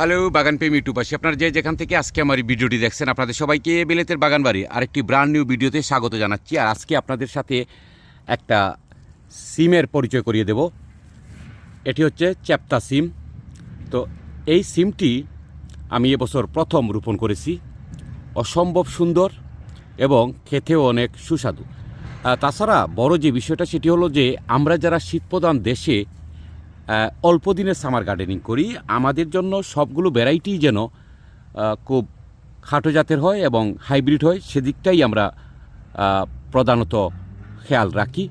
Hello, বাগান প্রেমী ইউটিউবাসী। আপনারা যে যেখান থেকে আজকে আমার ভিডিওটি দেখছেন, আপনাদের সবাইকে বিলেতের বাগান বাড়ি আরেকটি ব্র্যান্ড নিউ ভিডিওতে স্বাগত জানাচ্ছি। আর আজকে আপনাদের সাথে একটা সিমের পরিচয় করিয়ে দেব। এটি হচ্ছে চ্যাপ্তা সিম। তো এই সিমটি আমি এবছর প্রথম রোপণ করেছি। অসম্ভব সুন্দর এবং খেতেও অনেক সুস্বাদু। তাছাড়া বড় যে বিষয়টা, সেটি হলো যে আমরা যারা শীতপ্রধান দেশে অল্প দিনের সামার গার্ডেনিং করি। আমাদের জন্য সবগুলো ভ্যারাইটি যেন খুব খাটো জাতের হয় এবং হাইব্রিড হয়, সেদিকটাই আমরা প্রধানত খেয়াল রাখি।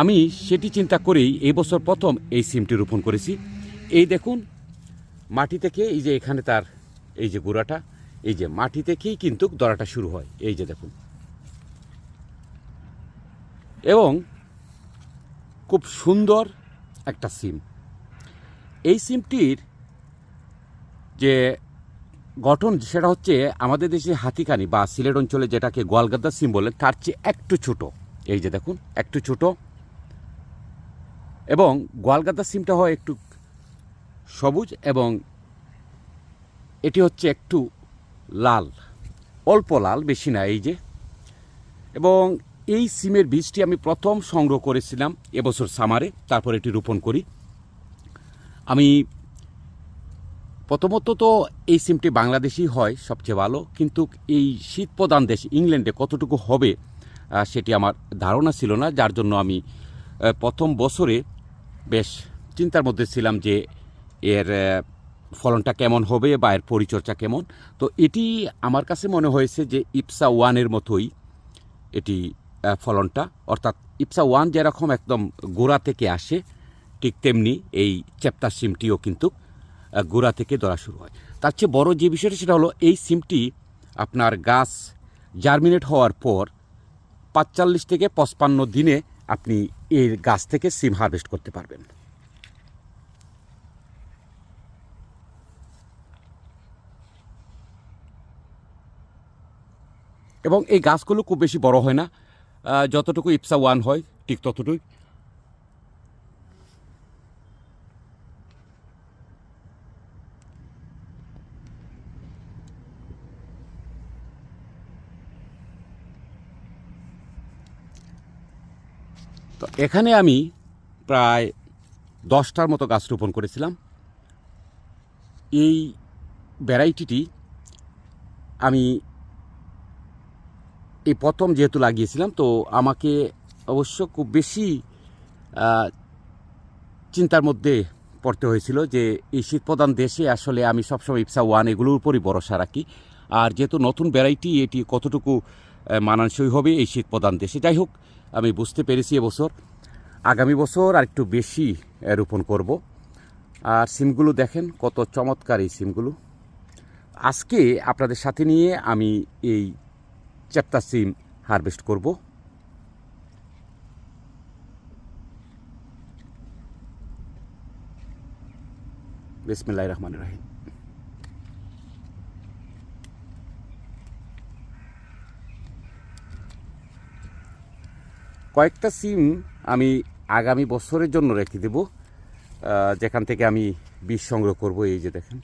আমি সেটি চিন্তা করেই এই বছর প্রথম এই সিমটি রোপণ করেছি। এই দেখুন, মাটি থেকে এই যে এখানে তার এই যে গোড়াটা, এই যে মাটি থেকেই কিন্তু দরাটা শুরু হয়। এই যে দেখুন। এবং খুব সুন্দর একটা সিম। এই সিমটির যে গঠন সেটা হচ্ছে আমাদের দেশে হাতিকানি বা সিলেট অঞ্চলে যেটাকে গোয়ালগাদ্দা সিম বলে, তার চেয়ে একটু ছোট। এই যে দেখুন, একটু ছোট। এবং গোয়ালগাদ্দা সিমটা হয় একটু সবুজ এবং এটি হচ্ছে একটু লাল, অল্প লাল, বেশি না, এই যে। এবং এই সিমের বীজটি আমি প্রথম সংগ্রহ করেছিলাম এবছর সামারে, তারপর এটি রোপণ করি। আমি প্রথমত তো এই সিমটি বাংলাদেশি হয়, সবচেয়ে ভালো। কিন্তু এই শীতপ্রধান দেশ ইংল্যান্ডে কতটুকু হবে সেটি আমার ধারণা ছিল না। যার জন্য আমি প্রথম বছরে বেশ চিন্তার মধ্যে ছিলাম যে এর ফলনটা কেমন হবে বা এর পরিচর্যা কেমন। তো এটি আমার কাছে মনে হয়েছে যে ইপসা ওয়ানের মতোই এটি ফলনটা। অর্থাৎ ইপসা ওয়ান যেরকম একদম গোড়া থেকে আসে ঠিক তেমনি এই চ্যাপ্টার সিমটিও কিন্তু গোড়া থেকে ধরা শুরু হয়। তার চেয়ে বড় যে বিষয়টা সেটা হলো এই সিমটি আপনার গাছ জার্মিনেট হওয়ার পর পাঁচচল্লিশ থেকে পঁচপান্ন দিনে আপনি এই গাছ থেকে সিম হারভেস্ট করতে পারবেন। এবং এই গাছগুলো খুব বেশি বড় হয় না যতটুকু ইপসা ওয়ান হয়, ঠিক ততটুকুই। এখানে আমি প্রায় দশটার মতো গাছ রোপণ করেছিলাম। এই ভ্যারাইটিটি আমি এই প্রথম যেহেতু লাগিয়েছিলাম, তো আমাকে অবশ্য খুব বেশি চিন্তার মধ্যে পড়তে হয়েছিল যে এই শীতপ্রধান দেশে আসলে আমি সবসময় ইপসা ওয়ান এগুলোর উপরই ভরসা রাখি। আর যেহেতু নতুন ভ্যারাইটি, এটি কতটুকু মানানসই হবে এই শীতপ্রধান দেশে। যাই হোক আমি বুঝতে পেরেছি এবছর আগামী বছর আর একটু বেশি রোপণ করব। আর সিমগুলো দেখেন, কত চমৎকার এই সিমগুলো। আজকে আপনাদের সাথে নিয়ে আমি এই চ্যাপ্টা সিম হারভেস্ট করব। বিসমিল্লাহ রহমান রাহিম। কয়েকটা সিম আমি আগামী বছরের জন্য রেখে দেব যেখান থেকে আমি বীজ সংগ্রহ করব, এই যে দেখেন।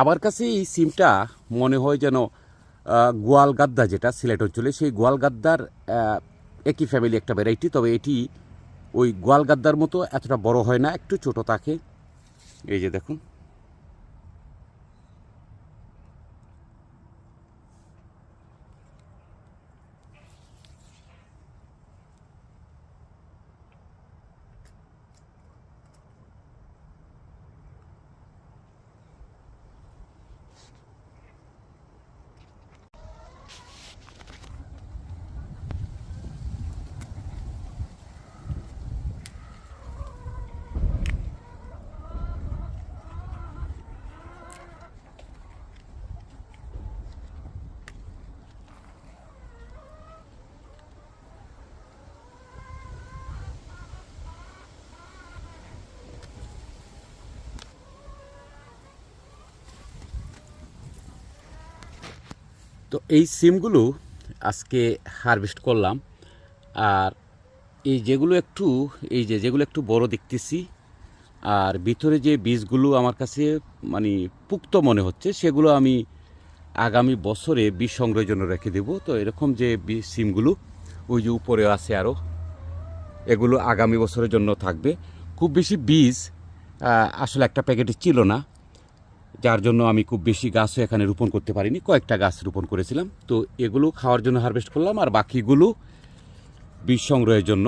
আমার কাছে এই সিমটা মনে হয় যেন গোয়ালগাদ্দা গোয়াল গাদ্দা যেটা সিলেট অঞ্চলে, সেই গোয়াল গাদ্দার একই ফ্যামিলি একটা ভ্যারাইটি তবে এটি ওই গোয়াল গাদ্দার মতো এতটা বড় হয় না, একটু ছোট থাকে। এই যে দেখুন। তো এই সিমগুলো আজকে হারভেস্ট করলাম। আর এই যেগুলো একটু, এই যে যেগুলো একটু বড় দেখতেছি, আর ভিতরে যে বীজগুলো আমার কাছে মানে পুক্ত মনে হচ্ছে, সেগুলো আমি আগামী বছরে বীজ সংগ্রহের জন্য রেখে দেব। তো এরকম যে সিমগুলো, ওই যে উপরে আছে আরও এগুলো আগামী বছরের জন্য থাকবে। খুব বেশি বীজ আসলে একটা প্যাকেটে ছিল না। যার জন্য আমি খুব বেশি গাছও এখানে রোপণ করতে পারিনি কয়েকটা গাছ রোপণ করেছিলাম। তো এগুলো খাওয়ার জন্য হারভেস্ট করলাম আর বাকিগুলো বীজ সংগ্রহের জন্য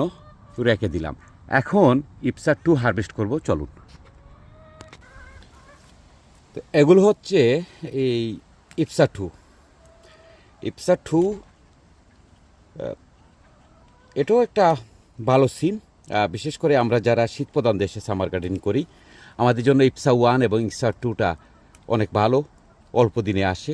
রেখে দিলাম। এখন ইপসার টু হারভেস্ট করব চলুন। তো এগুলো হচ্ছে এই ইপসা টু ইপসা টু এটাও একটা ভালো আহ, বিশেষ করে আমরা যারা শীতপ্রধান দেশে সামার গার্ডেনিং করি আমাদের জন্য ইপসা ওয়ান এবং ইপসা টুটা অনেক ভালো অল্প দিনে আসে।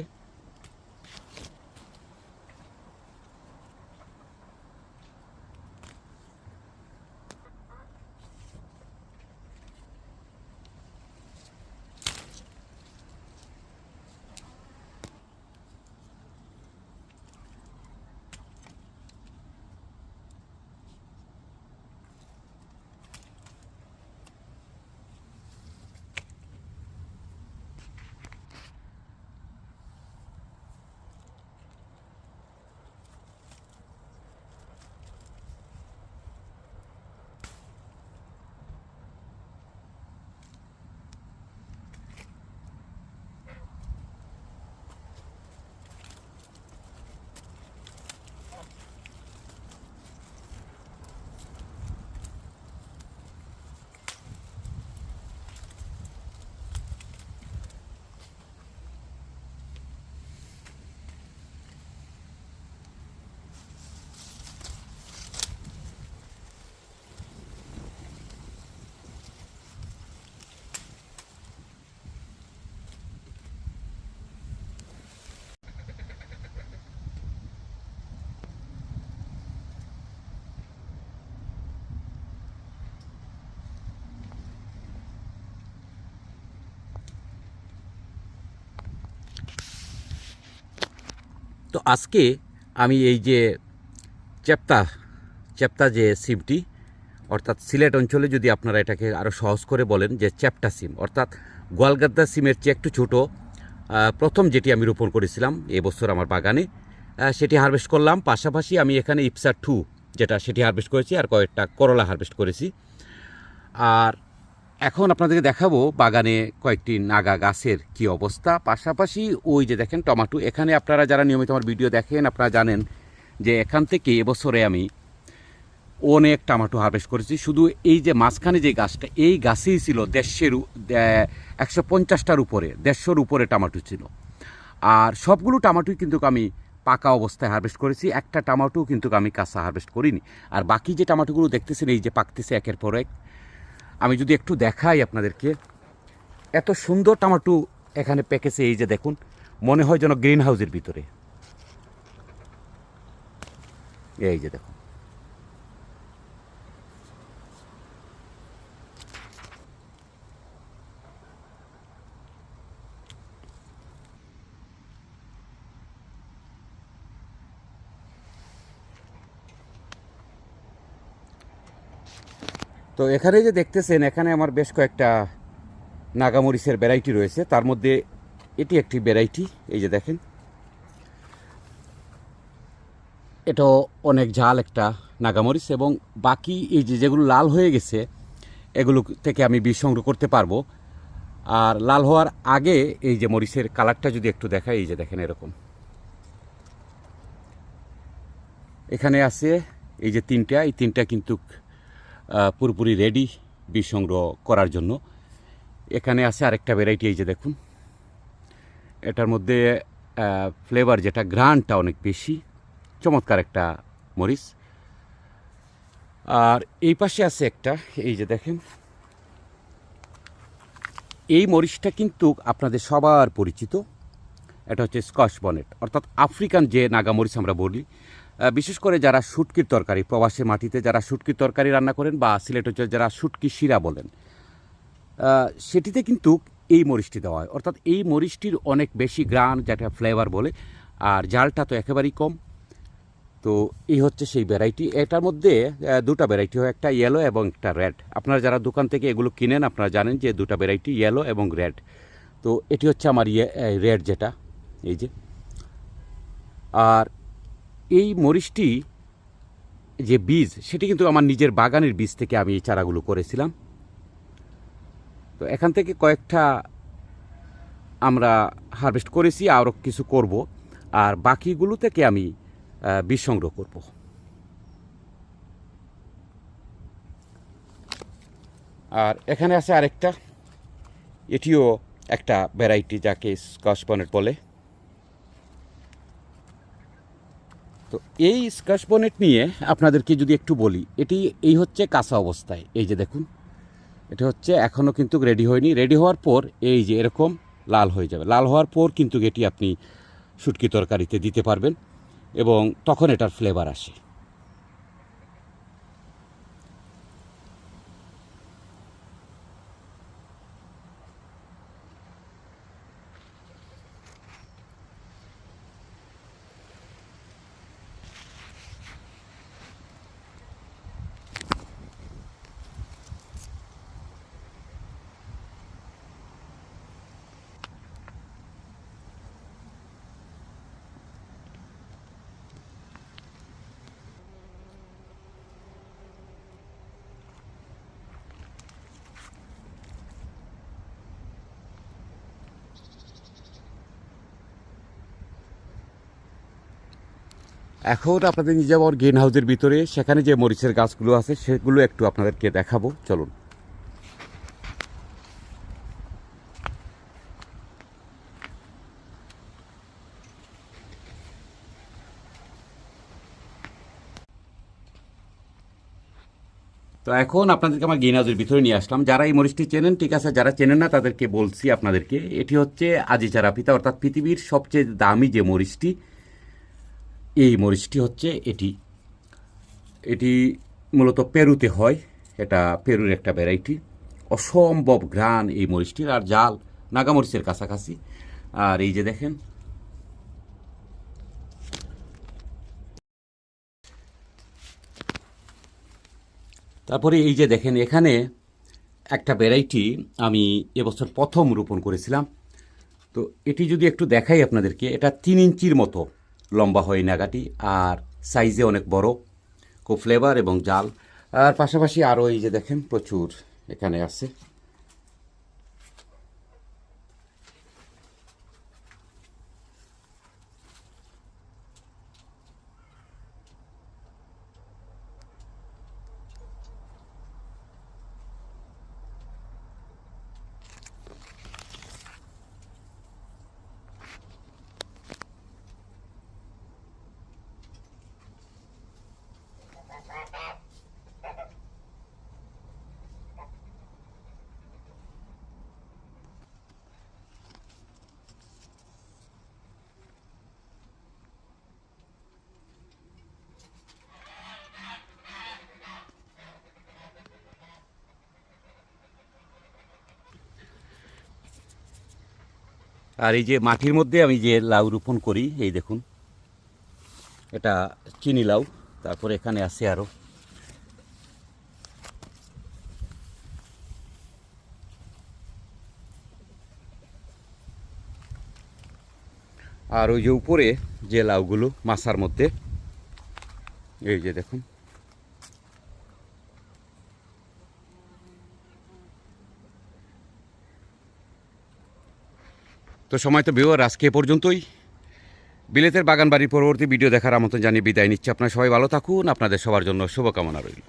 তো আজকে আমি এই যে চেপ্তা চেপ্তা যে সিমটি, অর্থাৎ সিলেট অঞ্চলে যদি আপনারা এটাকে আরও সহজ করে বলেন যে চ্যাপ্টা সিম, অর্থাৎ গোয়ালগাদ্দা সিমের চেয়ে একটু ছোটো প্রথম যেটি আমি রোপণ করেছিলাম এবছর আমার বাগানে সেটি হারভেস্ট করলাম। পাশাপাশি আমি এখানে ইপসা টু যেটা সেটি হারভেস্ট করেছি আর কয়েকটা করলা হারভেস্ট করেছি। আর এখন আপনাদেরকে দেখাবো বাগানে কয়েকটি নাগা গাছের কি অবস্থা। পাশাপাশি ওই যে দেখেন টমাটো, এখানে আপনারা যারা নিয়মিত আমার ভিডিও দেখেন, আপনারা জানেন যে এখান থেকে এবছরে আমি অনেক টমাটো হারভেস্ট করেছি। শুধু এই যে মাঝখানে যে গাছটা, এই গাছেই ছিল দেড়শের একশো পঞ্চাশটার উপরে, দেড়শোর উপরে টমাটো ছিল। আর সবগুলো টমাটোই কিন্তু আমি পাকা অবস্থায় হারভেস্ট করেছি, একটা টমাটো কিন্তু আমি কাঁচা হারভেস্ট করিনি। আর বাকি যে টমাটোগুলো দেখতেছেন, এই যে পাকতেছে একের পর এক। আমি যদি একটু দেখাই আপনাদেরকে, এত সুন্দর টমাটো এখানে প্যাকেজে এই যে দেখুন, মনে হয় যেন গ্রিন হাউসের ভিতরে। এই যে দেখুন। তো এখানে যে দেখতেছেন, এখানে আমার বেশ কয়েকটা নাগামরিচের ভ্যারাইটি রয়েছে। তার মধ্যে এটি একটি ভ্যারাইটি এই যে দেখেন। এটাও অনেক ঝাল একটা নাগামরিচ এবং বাকি এই যে যেগুলো লাল হয়ে গেছে, এগুলো থেকে আমি বীজ সংগ্রহ করতে পারব। আর লাল হওয়ার আগে এই যে মরিচের কালারটা যদি একটু দেখাই, এই যে দেখেন এরকম। এখানে আছে এই যে তিনটা, এই তিনটা কিন্তু পুরোপুরি রেডি বীজ সংগ্রহ করার জন্য। এখানে আছে আরেকটা ভ্যারাইটি এই যে দেখুন। এটার মধ্যে ফ্লেভার যেটা গ্রানটা অনেক বেশি। চমৎকার একটা মরিচ। আর এই পাশে আছে একটা, এই যে দেখেন। এই মরিচটা কিন্তু আপনাদের সবার পরিচিত। এটা হচ্ছে স্কচ বনেট, অর্থাৎ আফ্রিকান যে নাগামরিচ আমরা বলি বিশেষ করে যারা শুটকির তরকারি প্রবাসের মাটিতে যারা শুটকির তরকারি রান্না করেন বা সিলেট অঞ্চলে যারা শুটকি শিরা বলেন সেটিতে কিন্তু এই মরিচটি দেওয়া হয়। অর্থাৎ এই মরিচটির অনেক বেশি গ্রান, যেটা ফ্লেভার বলে, আর জালটা তো একেবারেই কম। তো এই হচ্ছে সেই ভ্যারাইটি। এটার মধ্যে দুটা ভ্যারাইটি হয়, একটা ইয়েলো এবং একটা রেড আপনারা যারা দোকান থেকে এগুলো কিনেন, আপনারা জানেন যে দুটা ভ্যারাইটি ইয়েলো এবং রেড তো এটি হচ্ছে আমার ইয়ে রেড যেটা, এই যে। আর এই মরিচটি, যে বীজ, সেটি কিন্তু আমার নিজের বাগানের বীজ থেকে আমি এই চারাগুলো করেছিলাম। তো এখান থেকে কয়েকটা আমরা হারভেস্ট করেছি, আরও কিছু করব, আর বাকিগুলো থেকে আমি বীজ সংগ্রহ করব। আর এখানে আছে আরেকটা, এটিও একটা ভ্যারাইটি যাকে স্কচ বলে। তো এই স্কাশ বনেট নিয়ে আপনাদেরকে যদি একটু বলি, এটি, এই হচ্ছে কাঁচা অবস্থায়। এই যে দেখুন, এটা হচ্ছে এখনও কিন্তু রেডি হয়নি। রেডি হওয়ার পর এই যে এরকম লাল হয়ে যাবে। লাল হওয়ার পর কিন্তু এটি আপনি শুটকি তরকারিতে দিতে পারবেন এবং তখন এটার ফ্লেভার আসে। এখন আপনাদের নিয়ে যাব গ্রিন হাউসের ভিতরে। সেখানে যে মরিচের গাছগুলো আছে, সেগুলো একটু আপনাদেরকে দেখাবো। চলুন। তো এখন আপনাদেরকে আমার গ্রিন হাউসের ভিতরে নিয়ে আসলাম। যারা এই মরিচটি চেনেন, ঠিক আছে, যারা চেনেন না, তাদেরকে বলছি আপনাদেরকে, এটি হচ্ছে আজিচারা পিতা অর্থাৎ পৃথিবীর সবচেয়ে দামি যে মরিচটি এই মরিচটি হচ্ছে এটি। এটি মূলত পেরুতে হয়, এটা পেরুর একটা ভ্যারাইটি অসম্ভব ঘ্রাণ এই মরিচটির, আর জাল নাগামরিচের কাছাকাছি। আর এই যে দেখেন। তারপরে এই যে দেখেন, এখানে একটা ভ্যারাইটি আমি এবছর প্রথম রোপণ করেছিলাম। তো এটি যদি একটু দেখাই আপনাদেরকে, এটা তিন ইঞ্চির মতো। লম্বা হয় নাগাটি, আর সাইজে অনেক বড়। খুব ফ্লেভার এবং জাল। আর পাশাপাশি আরও এই যে দেখেন, প্রচুর এখানে আছে। আর এই যে মাটির মধ্যে আমি যে লাউ রোপণ করি, এই দেখুন। এটা চিনি লাউ, তারপরে এখানে আছে আরও আর ওই যে উপরে যে লাউগুলো মাছার মধ্যে, এই যে দেখুন। তো সময় তো বিওর আজকে পর্যন্তই। বিলেতের বাগানবাড়ির পরবর্তী ভিডিও দেখার আমন্ত্রণ জানিয়ে বিদায় নিচ্ছি। আপনারা সবাই ভালো থাকুন, আপনাদের সবার জন্য শুভকামনা রইল।